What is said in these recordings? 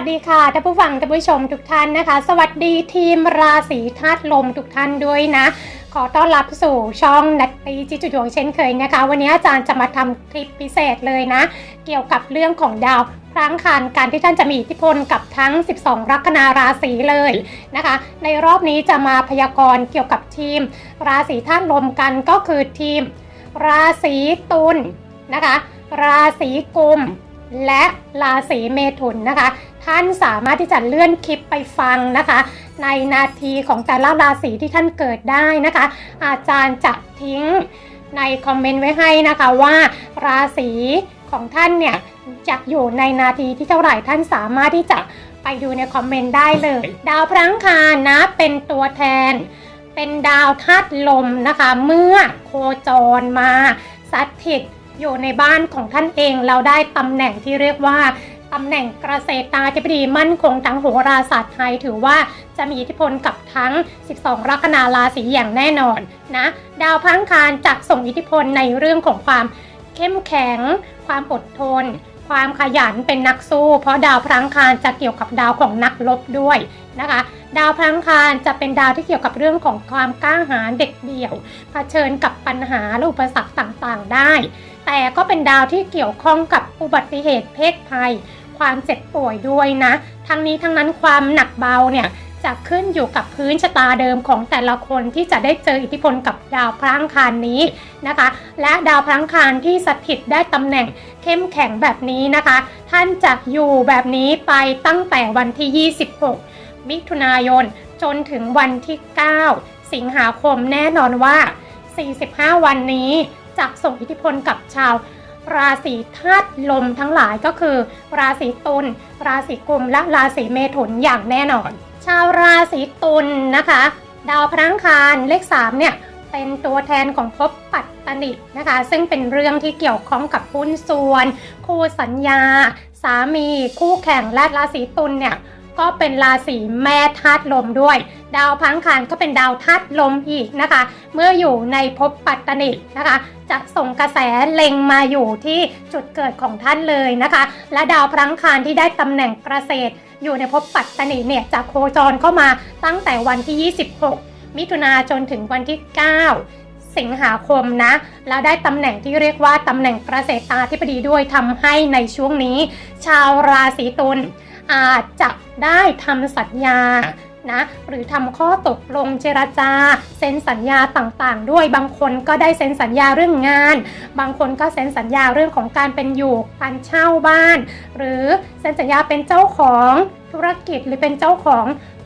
วัสดีค่ะท่านผู้ฟังท่านผู้ชมทุกท่านนะคะ สวัสดีทีมราศีธาตุลมทุกท่านด้วยนะ ขอต้อนรับสู่ช่องนัตตีจิจุดวงเช่นเคยนะคะ วันนี้อาจารย์จะมาทำคลิปพิเศษเลยนะ เกี่ยวกับเรื่องของดาวพลังคานการที่ท่านจะมีอิทธิพลกับทั้ง 12 ลัคนาราศีเลยนะคะ ในรอบนี้จะมาพยากรณ์เกี่ยวกับทีม ราศีธาตุลมกันก็คือทีม ราศีตุลนะคะ ราศีกุมและราศีเมถุนนะคะ ท่านสามารถที่จะเลื่อนคลิปไปฟังนะคะ ในนาทีของแต่ละราศีที่ท่านเกิดได้นะคะ อาจารย์จะทิ้งในคอมเมนต์ไว้ให้นะคะว่าราศีของท่านเนี่ยจะอยู่ในนาทีที่เท่าไหร่ท่านสามารถที่จะไปดูในคอมเมนต์ได้เลย ดาวพลังคารนะเป็นตัวแทน เป็นดาวธาตุลมนะคะ เมื่อโคจรมาสถิตอยู่ในบ้านของท่านเองเราได้ตำแหน่งที่เรียกว่า ตำแหน่งเกษตราธิบดีมั่นคงทางโหราศาสตร์ไทยถือว่าจะมีอิทธิพลกับทั้ง 12 ลัคนาราศีอย่างแน่นอนนะ ดาวพลังคารจะส่งอิทธิพลในเรื่องของความเข้มแข็ง ความอดทน ความขยันเป็นนักสู้ เพราะดาวพลังคารจะเกี่ยวกับดาวของนักรบด้วยนะคะ ดาวพลังคารจะเป็นดาวที่เกี่ยวกับเรื่องของความกล้าหาญเด็กเดี่ยวเผชิญกับปัญหาและอุปสรรคต่างๆ ได้ แต่ก็เป็นดาวที่เกี่ยวข้องกับอุบัติเหตุเพศภัย ความเจ็บป่วยด้วยนะ ทั้งนี้ทั้งนั้นความหนักเบาเนี่ยจะขึ้นอยู่กับพื้นชะตาเดิมของแต่ละคนที่จะได้เจออิทธิพลกับดาวพลังคารนี้นะคะ และดาวพลังคารที่สถิตได้ตำแหน่งเข้มแข็งแบบนี้นะคะ ท่านจะอยู่แบบนี้ไปตั้งแต่วันที่ 26 มิถุนายนจนถึงวันที่ 9 สิงหาคมแน่นอนว่า 45 วันนี้จะส่งอิทธิพลกับชาว ราศีธาตุลมทั้งหลายก็คือ ราศีตุลราศีกุมและราศีเมถุนอย่างแน่นอน ชาวราศีตุลนะคะ ดาวพลังคารเลข3เนี่ยเป็นตัวแทนของภพปัตตนินะคะ ซึ่งเป็นเรื่องที่เกี่ยวข้องกับหุ้นส่วน คู่สัญญา สามี คู่แข่งและราศีตุลเนี่ย ก็เป็นราศีแม่ธาตุลมด้วย ดาวพลังคารก็เป็นดาวธาตุลมอีกนะคะ เมื่ออยู่ในภพปัตตนินะคะ จะส่งกระแสเล็งมาอยู่ที่จุดเกิดของท่านเลยนะคะ และดาวพลังคารที่ได้ตำแหน่งเกษตร อยู่ในภพปัตตนิเนี่ยจะโคจรเข้ามาตั้งแต่วันที่ 26 มิถุนาจนถึงวันที่ 9สิงหาคมนะแล้วได้ตำแหน่งที่เรียกว่าตำแหน่งเกษตราธิบดีด้วยทำให้ในช่วงนี้ ชาวราศีตุล อาจจะได้ทำสัญญานะหรือทำข้อตกลงเจรจา เซ็นสัญญาต่างๆ ด้วยบางคนก็ได้เซ็นสัญญาเรื่องงาน บางคนก็เซ็นสัญญาเรื่องของการเป็นอยู่การเช่าบ้าน หรือเซ็นสัญญาเป็นเจ้าของธุรกิจหรือเป็นเจ้าของ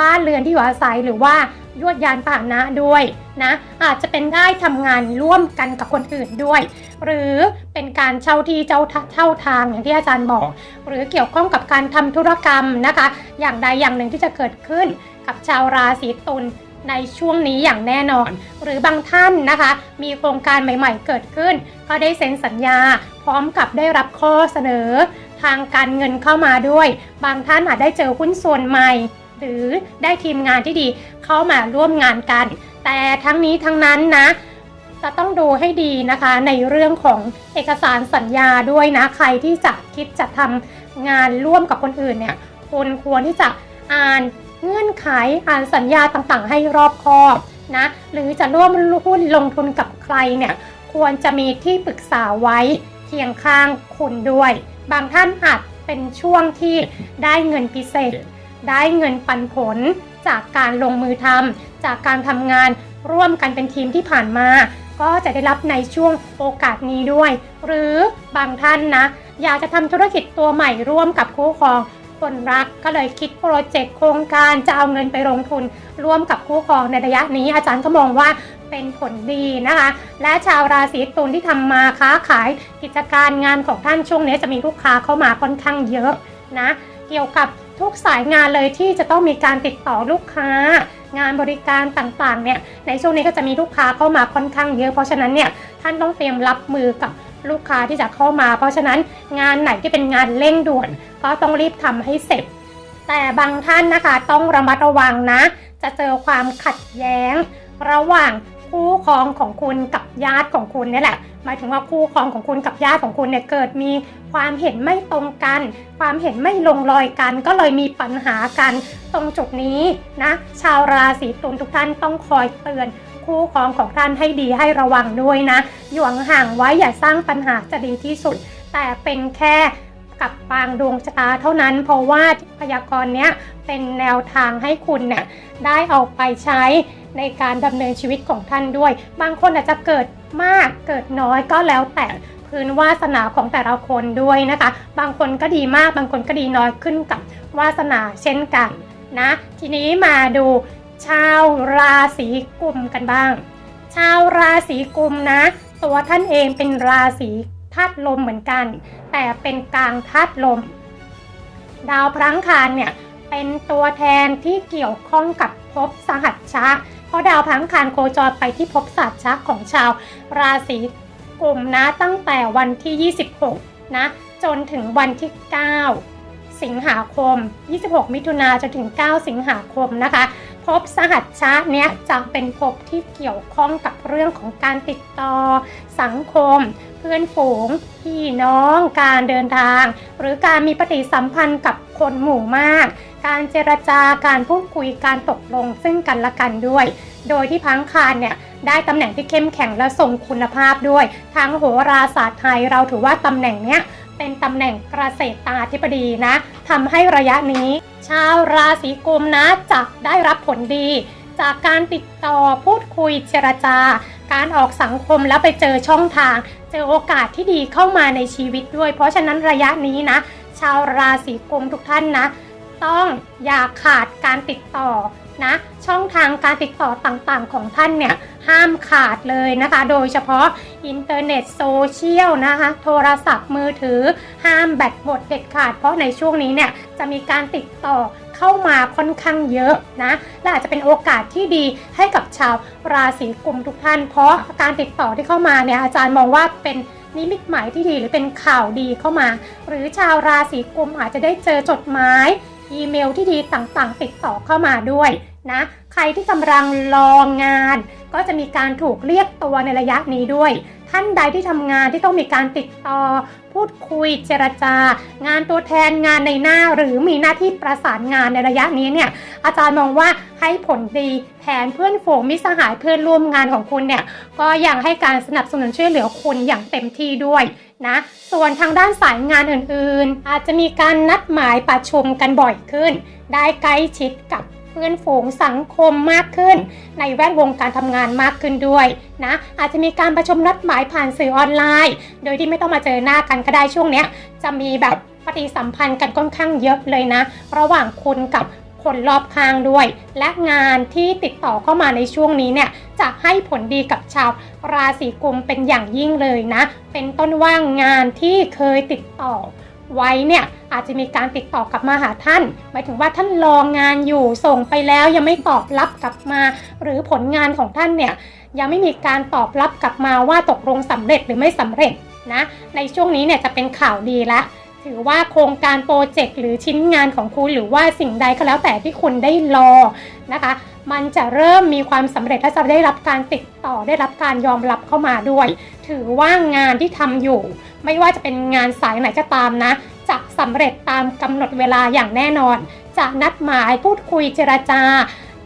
บ้านเรือนที่อยู่อาศัยหรือว่า ยวดยานพาหนะด้วยนะอาจจะเป็นได้ทำงานร่วมกันกับคนอื่นด้วย หรือเป็นการเช่าที่เจ้าทเช่าทางอย่างที่อาจารย์บอก หรือเกี่ยวข้องกับการทำธุรกรรมนะคะ อย่างใดอย่างหนึ่งที่จะเกิดขึ้นกับชาวราศีตุลในช่วงนี้อย่างแน่นอน หรือบางท่านนะคะ มีโครงการใหม่ๆเกิดขึ้น ก็ได้เซ็นสัญญา พร้อมกับได้รับข้อเสนอ ทางการเงินเข้ามาด้วย บางท่านอาจได้เจอหุ้นส่วนใหม่ หรือได้ทีมงานที่ดีเข้ามาร่วมงานกัน แต่ทั้งนี้ทั้งนั้นนะจะต้องดูให้ดีนะคะในเรื่องของเอกสารสัญญาด้วยนะใครที่จะคิดจะทำงานร่วมกับคนอื่นเนี่ยคุณควรที่จะอ่านเงื่อนไขอ่านสัญญาต่างๆ ให้รอบคอบนะหรือจะร่วมหุ้นลงทุนกับใครเนี่ยควรจะมีที่ปรึกษาไว้เคียงข้างคุณด้วย บางท่านอาจเป็นช่วงที่ได้เงินพิเศษ ได้เงินปันผล จากการลงมือทำจากการทำงานร่วมกันเป็นทีมที่ผ่านมา ก็จะได้รับในช่วงโอกาสนี้ด้วย หรือบางท่านนะ อยากจะทำธุรกิจตัวใหม่ร่วมกับคู่ครองคนรักก็เลยคิดโปรเจกต์โครงการจะเอาเงินไปลงทุน ร่วมกับคู่ครองในระยะนี้ อาจารย์ก็มองว่าเป็นผลดีนะคะ และชาวราศีตุลที่ทำมาค้าขายกิจการงานของท่านช่วงนี้จะมีลูกค้าเข้ามาค่อนข้างเยอะนะ กี่ยวกับทุกสายงานเลยที่จะต้องมีการติดต่อลูกค้า งานบริการต่างๆเนี่ยในช่วงนี้ก็จะมีลูกค้าเข้ามาค่อนข้างเยอะเพราะฉะนั้นเนี่ยท่านต้องเตรียมรับมือกับลูกค้าที่จะเข้ามา เพราะฉะนั้นงานไหนที่เป็นงานเร่งด่วน ก็ต้องรีบทำให้เสร็จ แต่บางท่านนะคะต้องระมัดระวังนะ จะเจอความขัดแย้ง ระหว่าง คู่ครองของคุณกับญาติของคุณเนี่ยแหละหมายถึงว่าคู่ครองของคุณกับญาติของคุณเนี่ยเกิดมีความเห็นไม่ตรงกัน ความเห็นไม่ลงรอยกัน ก็เลยมีปัญหากันตรงจุดนี้นะ ชาวราศีตุลทุกท่านต้องคอยเตือนคู่ครองของท่านให้ดีให้ระวังด้วยนะ อยู่ห่างไว้อย่าสร้างปัญหาจะดีที่สุด แต่เป็นแค่กับปางดวงชะตาเท่านั้น เพราะว่าพยากรณ์เนี้ยเป็นแนวทางให้คุณเนี่ยได้เอาไปใช้ ในการดำเนินชีวิตของท่านด้วย บางคนอาจจะเกิดมากเกิดน้อยก็แล้วแต่พื้นวาสนาของแต่ละคนด้วยนะคะ บางคนก็ดีมาก บางคนก็ดีน้อยขึ้นกับวาสนาเช่นกันนะ ทีนี้มาดูชาวราศีกุมกันบ้าง ชาวราศีกุมนะ ตัวท่านเองเป็นราศีธาตุลมเหมือนกัน แต่เป็นกลางธาตุลม ดาวพลังคารเนี่ยเป็นตัวแทนที่เกี่ยวข้องกับภพสหัชชะ ราะดาวพังคารโคจรไปที่ภพสหัชชะของชาวราศีกุมนะตั้งแต่วันที่ 26 นะ จนถึงวันที่ 9 สิงหาคม 26 มิถุนาจนถึง 9 สิงหาคมนะคะภพสหัชชะเนี้ยจะเป็นภพที่เกี่ยวข้องกับเรื่องของการติดต่อสังคม พื่อนฝูงพี่น้องการเดินทาง หรือการมีปฏิสัมพันธ์กับคนหมู่มาก การเจรจาการพูดคุยการตกลงซึ่งกันและกันด้วย โดยที่พังคารเนี่ยได้ตำแหน่งที่เข้มแข็งและทรงคุณภาพด้วย ทางโหราศาสตร์ไทยเราถือว่าตำแหน่งเนี้ยเป็นตำแหน่งเกษตราธิบดีนะทำให้ระยะนี้ ชาวราศีกุมนะจะได้รับผลดี จากการติดต่อพูดคุยเจรจาการออกสังคมแล้วไปเจอช่องทาง เจอโอกาสที่ดีเข้ามาในชีวิตด้วย เพราะฉะนั้นระยะนี้นะ ชาวราศีกุมทุกท่านนะ ต้องอย่าขาดการติดต่อ นะ ช่องทางการติดต่อต่างๆ ของท่านเนี่ยห้ามขาดเลยนะคะ โดยเฉพาะอินเทอร์เน็ตโซเชียลนะคะ โทรศัพท์มือถือห้ามแบตหมดเด็ดขาด เพราะในช่วงนี้เนี่ยจะมีการติดต่อเข้ามาค่อนข้างเยอะนะ และอาจจะเป็นโอกาสที่ดีให้กับชาวราศีกุมทุกท่าน เพราะการติดต่อที่เข้ามาเนี่ยอาจารย์มองว่าเป็นนิมิตหมายที่ดีหรือเป็นข่าวดีเข้ามา หรือชาวราศีกุมอาจจะได้เจอจดหมาย อีเมลที่ดีต่างๆ ติดต่อเข้ามาด้วยนะ ใครที่กำลังรองาน ก็จะมีการถูกเรียกตัวในระยะนี้ด้วย ท่านใดที่ทำงานที่ต้องมีการติดต่อ พูดคุยเจรจา งานตัวแทนงานในหน้า หรือมีหน้าที่ประสานงานในระยะนี้เนี่ย อาจารย์มองว่าให้ผลดีแทนเพื่อนฝูงมิสหายเพื่อนร่วมงานของคุณเนี่ย ก็ยังให้การสนับสนุนช่วยเหลือคุณอย่างเต็มที่ด้วย นะส่วนทางด้านสายงานอื่นๆ อาจจะมีการนัดหมายประชุมกันบ่อยขึ้น ได้ใกล้ชิดกับเพื่อนฝูงสังคมมากขึ้น ในแวดวงการทำงานมากขึ้นด้วยนะอาจจะมีการประชุมนัดหมายผ่านสื่อออนไลน์ โดยที่ไม่ต้องมาเจอหน้ากันก็ได้ช่วงเนี้ยจะมีแบบปฏิสัมพันธ์กันค่อนข้างเยอะเลยนะ ระหว่างคุณกับ คนรอบข้างด้วย และงานที่ติดต่อเข้ามาในช่วงนี้เนี่ยจะให้ผลดีกับชาวราศีกุมเป็นอย่างยิ่งเลยนะ เป็นต้นว่างงานที่เคยติดต่อไว้เนี่ยอาจจะมีการติดต่อกลับมาหาท่าน หมายถึงว่าท่านรองานอยู่ส่งไปแล้วยังไม่ตอบรับกลับมา หรือผลงานของท่านเนี่ยยังไม่มีการตอบรับกลับมาว่าตกลงสำเร็จหรือไม่สำเร็จนะในช่วงนี้เนี่ยจะเป็นข่าวดีละ ถือว่าโครงการโปรเจกต์หรือชิ้นงานของคุณหรือว่าสิ่งใดก็แล้วแต่ที่คุณได้รอนะคะ มันจะเริ่มมีความสำเร็จและจะได้รับการติดต่อได้รับการยอมรับเข้ามาด้วย ถือว่างานที่ทำอยู่ ไม่ว่าจะเป็นงานสายไหนก็ตามนะจะสำเร็จตามกำหนดเวลาอย่างแน่นอน จะนัดหมายพูดคุยเจรจา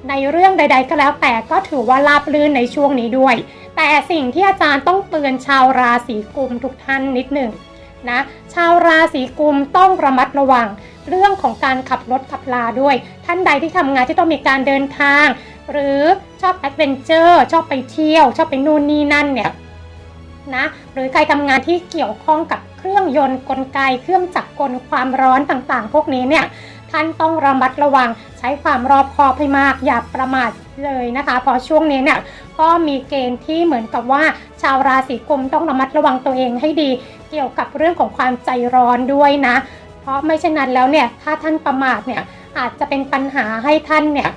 ในเรื่องใด ๆ ก็แล้วแต่ก็ถือว่าราบรื่นในช่วงนี้ด้วย แต่สิ่งที่อาจารย์ต้องเตือนชาวราศีกุมทุกท่านนิดหนึ่ง นะชาวราศีกุมต้องระมัดระวัง เรื่องของการขับรถขับลาด้วย ท่านใดที่ทำงานที่ต้องมีการเดินทาง หรือชอบแอดเวนเจอร์ชอบไปเที่ยว ชอบไปนู่นนี่นั่นเนี่ยนะหรือใครทำงานที่เกี่ยวข้องกับเครื่องยนต์กลไกเครื่องจักรกลความร้อนต่างๆ พวกนี้เนี่ย ท่านต้องระมัดระวังใช้ความรอบคอบให้มากอย่าประมาทเลยนะคะ เพราะช่วงนี้เนี่ยก็มีเกณฑ์ที่เหมือนกับว่า ชาวราศีกุมต้องระมัดระวังตัวเองให้ดี เกี่ยวกับเรื่องของความใจร้อนด้วยนะ เพราะไม่เช่นนั้นแล้วเนี่ยถ้าท่านประมาทเนี่ยอาจจะเป็นปัญหาให้ท่านเนี่ย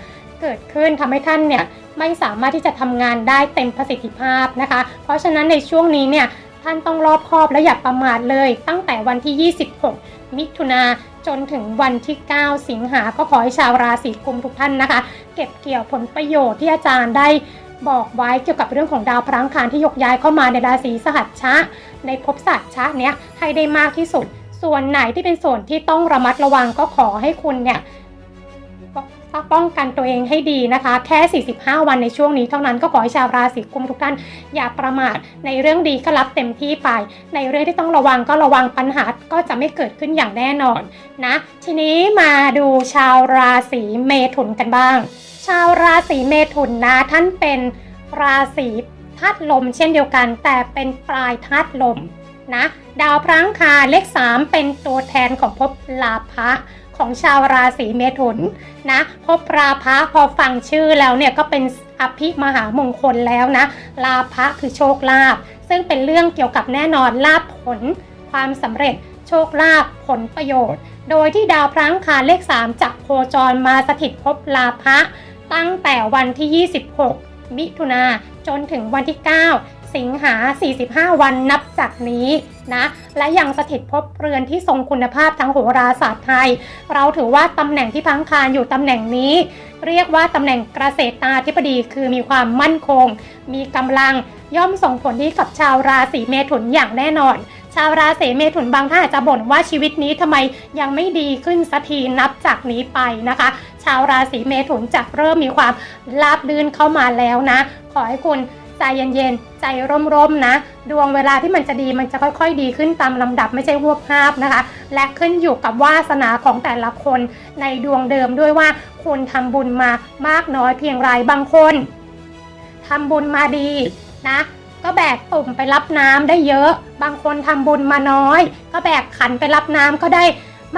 เกิดขึ้นทำให้ท่านเนี่ยไม่สามารถที่จะทำงานได้เต็มประสิทธิภาพนะคะ เพราะฉะนั้นในช่วงนี้เนี่ยท่านต้องรอบคอบและอย่าประมาทเลย ตั้งแต่วันที่ 26 มิถุนา จนถึงวันที่ 9 สิงหาก็ขอให้ชาวราศีกุมทุกท่านนะคะ เก็บเกี่ยวผลประโยชน์ที่อาจารย์ได้บอกไว้เกี่ยวกับเรื่องของดาวพลังคารที่ยกย้ายเข้ามาในราศีสหัสชะ ในภพสัตชะเนี้ยให้ได้มากที่สุด ส่วนไหนที่เป็นส่วนที่ต้องระมัดระวังก็ขอให้คุณเนี่ย ป้องกันตัวเองให้ดีนะคะ แค่ 45 วันในช่วงนี้เท่านั้นก็ขอให้ชาวราศีกุมทุกท่านอย่าประมาทในเรื่องดีก็รับเต็มที่ไป ในเรื่องที่ต้องระวังก็ระวังปัญหาก็จะไม่เกิดขึ้นอย่างแน่นอนนะ ทีนี้มาดูชาวราศีเมถุนกันบ้าง ชาวราศีเมถุนนะท่านเป็นราศีธาตุลมเช่นเดียวกัน แต่เป็นปลายธาตุลมนะดาวพลังคาเลข 3 เป็นตัวแทนของภพลาภะ ของชาวราศีเมถุนนะภพราภะพอฟังชื่อแล้วเนี่ยก็เป็นอภิมหามงคลแล้วนะลาภะคือโชคลาภซึ่งเป็นเรื่องเกี่ยวกับแน่นอนลาภผล ความสำเร็จ โชคลาภผลประโยชน์ โดยที่ดาวพลังคาเลข 3จะโคจรมาสถิตภพลาภะตั้งแต่วันที่ 26 มิถุนาจนถึงวันที่ 9 สิงหา 45 วันนับจากนี้นะ และยังสถิตภพเรือนที่ทรงคุณภาพทางโหราศาสตร์ไทย เราถือว่าตำแหน่งที่พังคารอยู่ตำแหน่งนี้ เรียกว่าตำแหน่งเกษตราธิบดีคือมีความมั่นคง มีกำลังย่อมส่งผลดีกับชาวราศีเมถุนอย่างแน่นอน ชาวราศีเมถุนบางท่านอาจจะบ่นว่าชีวิตนี้ทำไมยังไม่ดีขึ้นสักทีนับจากนี้ไปนะคะ ชาวราศีเมถุนจะเริ่มมีความราบรื่นเข้ามาแล้วนะ ขอให้คุณ ใจเย็นๆ ใจร่มๆนะ ดวงเวลาที่มันจะดีมันจะค่อยๆ ดีขึ้นตามลำดับไม่ใช่วบภาพนะคะ และขึ้นอยู่กับวาสนาของแต่ละคนในดวงเดิมด้วยว่าคุณทำบุญมามากน้อยเพียงไรบางคนทำบุญมาดีนะก็แบกตุ่มไปรับน้ำได้เยอะ บางคนทำบุญมาน้อย ก็แบกขันไปรับน้ำก็ได้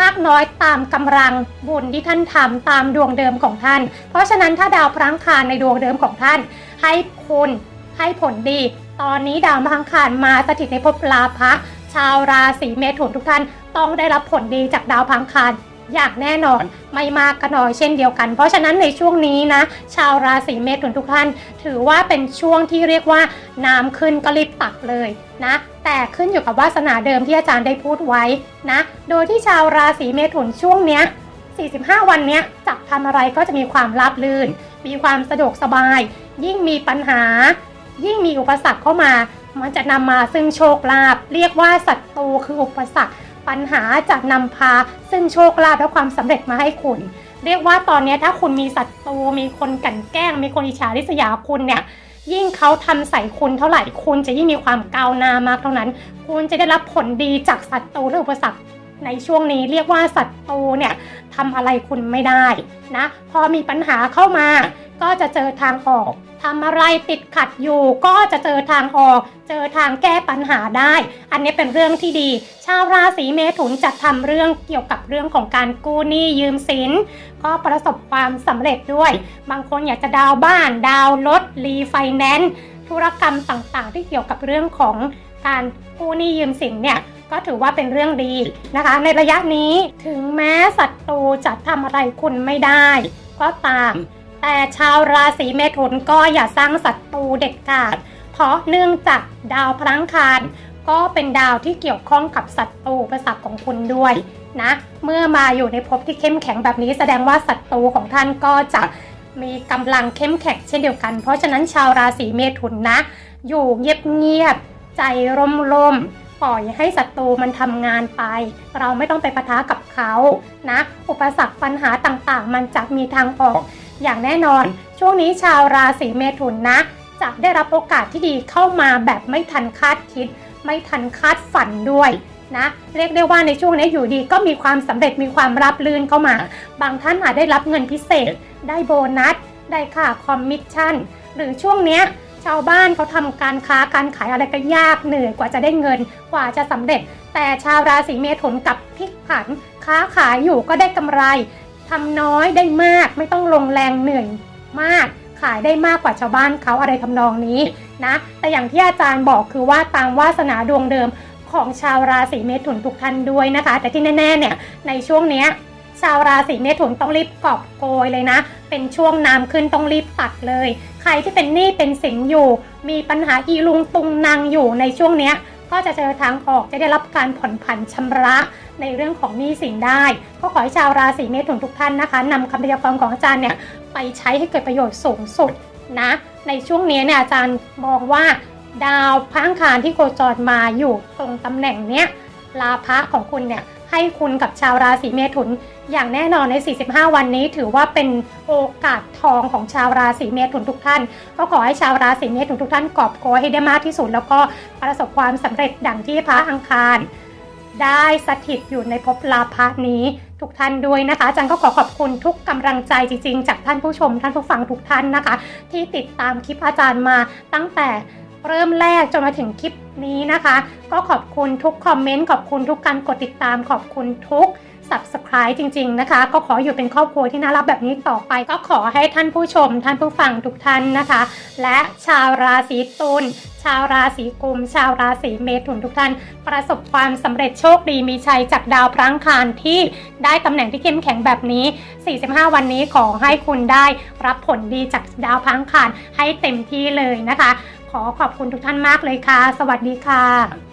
มากน้อยตามกำลังบุญที่ท่านทำตามดวงเดิมของท่าน เพราะฉะนั้นถ้าดาวพลังคารในดวงเดิมของท่าน ให้คุณ ให้ผลดี ตอนนี้ดาวพลังคารมาสถิตในภพลาภะชาวราศีเมถุนทุกท่านต้องได้รับผลดีจากดาวพลังคารอย่างแน่นอนไม่มากก็น้อยเช่นเดียวกัน เพราะฉะนั้นในช่วงนี้นะ ชาวราศีเมถุนทุกท่าน ถือว่าเป็นช่วงที่เรียกว่าน้ำขึ้นก็รีบตักเลยนะ แต่ขึ้นอยู่กับวาสนาเดิมที่อาจารย์ได้พูดไว้นะ โดยที่ชาวราศีเมถุนช่วงเนี้ย 45 วันเนี้ยจะทำอะไรก็จะมีความราบรื่น มีความสะดวกสบาย ยิ่งมีปัญหา ยิ่งมีอุปสรรคเข้ามา มันจะนำมาซึ่งโชคลาภเรียกว่าศัตรูคืออุปสรรค ปัญหาจะนำพา ซึ่งโชคลาภและความสำเร็จมาให้คุณ เรียกว่าตอนนี้ถ้าคุณมีศัตรูมีคนกันแกล้ง มีคนอิจฉาริษยาคุณเนี่ยยิ่งเขาทำใส่คุณเท่าไหร่คุณจะยิ่งมีความก้าวหน้ามากเท่านั้น คุณจะได้รับผลดีจากศัตรูและอุปสรรค ในช่วงนี้เรียกว่าศัตรูเนี่ยทำอะไรคุณไม่ได้นะ พอมีปัญหาเข้ามาก็จะเจอทางออกทำอะไรติดขัดอยู่ก็จะเจอทางออก เจอทางแก้ปัญหาได้ อันนี้เป็นเรื่องที่ดี ชาวราศีเมถุนจะทำเรื่องเกี่ยวกับเรื่องของการกู้หนี้ยืมสิน ก็ประสบความสำเร็จด้วย บางคนอยากจะดาวน์บ้าน ดาวน์รถรีไฟแนนซ์ธุรกรรมต่างๆ ที่เกี่ยวกับเรื่องของการกู้หนี้ยืมสินเนี่ย ก็ถือว่าเป็นเรื่องดีนะคะ ในระยะนี้ถึงแม้ศัตรูจะทำอะไรคุณไม่ได้ ก็ตามแต่ชาวราศีเมถุนก็อย่าสร้างศัตรูเด็ดขาด เพราะเนื่องจากดาวพลังคารก็เป็นดาวที่เกี่ยวข้องกับศัตรูประสักของคุณด้วยนะ เมื่อมาอยู่ในภพที่เข้มแข็งแบบนี้แสดงว่าศัตรูของท่านก็จะมีกำลังเข้มแข็งเช่นเดียวกัน เพราะฉะนั้นชาวราศีเมถุนนะ อยู่เงียบๆใจร่มๆ ปล่อยให้ศัตรูมันทำงานไป เราไม่ต้องไปปะทะกับเขานะ อุปสรรคปัญหาต่างๆ มันจะมีทางออกอย่างแน่นอน ช่วงนี้ชาวราศีเมถุนนะจะได้รับโอกาสที่ดีเข้ามาแบบไม่ทันคาดคิด ไม่ทันคาดฝันด้วยนะเรียกได้ว่าในช่วงนี้อยู่ดีก็มีความสำเร็จมีความราบรื่นเข้ามา บางท่านอาจได้รับเงินพิเศษ ได้โบนัส ได้ค่าคอมมิชชั่น หรือช่วงเนี้ย ชาวบ้านเขาทำการค้าการขายอะไรก็ยากเหนื่อยกว่าจะได้เงินกว่าจะสำเร็จ แต่ชาวราศีเมถุนกับพลิกผัน ค้าขายอยู่ก็ได้กำไรทำน้อยได้มากไม่ต้องลงแรงเหนื่อยมากขายได้มากกว่าชาวบ้านเขาอะไรทำนองนี้นะแต่อย่างที่อาจารย์บอกคือว่าตามวาสนาดวงเดิมของชาวราศีเมถุนทุกท่านด้วยนะคะ แต่ที่แน่ๆเนี่ยในช่วงเนี้ย ชาวราศีเมถุนต้องรีบกอบโกยเลยนะ เป็นช่วงน้ำขึ้นต้องรีบตัดเลย ใครที่เป็นหนี้เป็นสินอยู่ มีปัญหาอีลุงตุงนางอยู่ในช่วงเนี้ยก็จะเจอทางออกจะได้รับการผ่อนผันชำระในเรื่องของหนี้สินได้ ก็ขอให้ชาวราศีเมถุนทุกท่านนะคะนำคำพยากรณ์ของอาจารย์เนี่ยไปใช้ให้เกิดประโยชน์สูงสุดนะในช่วงนี้เนี่ยอาจารย์มองว่า ดาวพังคารที่โคจรมาอยู่ตรงตำแหน่งเนี้ยลาภะของคุณเนี่ย ให้คุณกับชาวราศีเมถุน อย่างแน่นอนใน 45 วันนี้ถือว่าเป็นโอกาสทองของชาวราศีเมถุนทุกท่าน ก็ขอให้ชาวราศีเมถุนทุกท่านกอบโกยให้ได้มากที่สุด แล้วก็ประสบความสำเร็จดังที่พระอังคาร ได้สถิตอยู่ในภพลาภะนี้ทุกท่านด้วยนะคะอาจารย์ก็ขอขอบคุณทุกกำลังใจจริงๆ จากท่านผู้ชมท่านผู้ฟังทุกท่านนะคะ ที่ติดตามคลิปอาจารย์มาตั้งแต่ เริ่มแรกจนมาถึงคลิปนี้นะคะ ก็ขอบคุณทุกคอมเมนต์ขอบคุณทุกการกดติดตามขอบคุณทุก subscribe จริง ๆ นะคะ ก็ขออยู่เป็นครอบครัวที่น่ารักแบบนี้ต่อไป ก็ขอให้ท่านผู้ชม ท่านผู้ฟังทุกท่านนะคะ และชาวราศีตุลชาวราศีกุม ชาวราศีเมถุนทุกท่าน ประสบความสำเร็จโชคดีมีชัยจากดาวพรังคารที่ได้ตำแหน่งที่เข้มแข็งแบบนี้ 45 วันนี้ขอให้คุณได้รับผลดีจากดาวพรังคารให้เต็มที่เลยนะคะ ขอขอบคุณทุกท่านมากเลยค่ะ สวัสดีค่ะ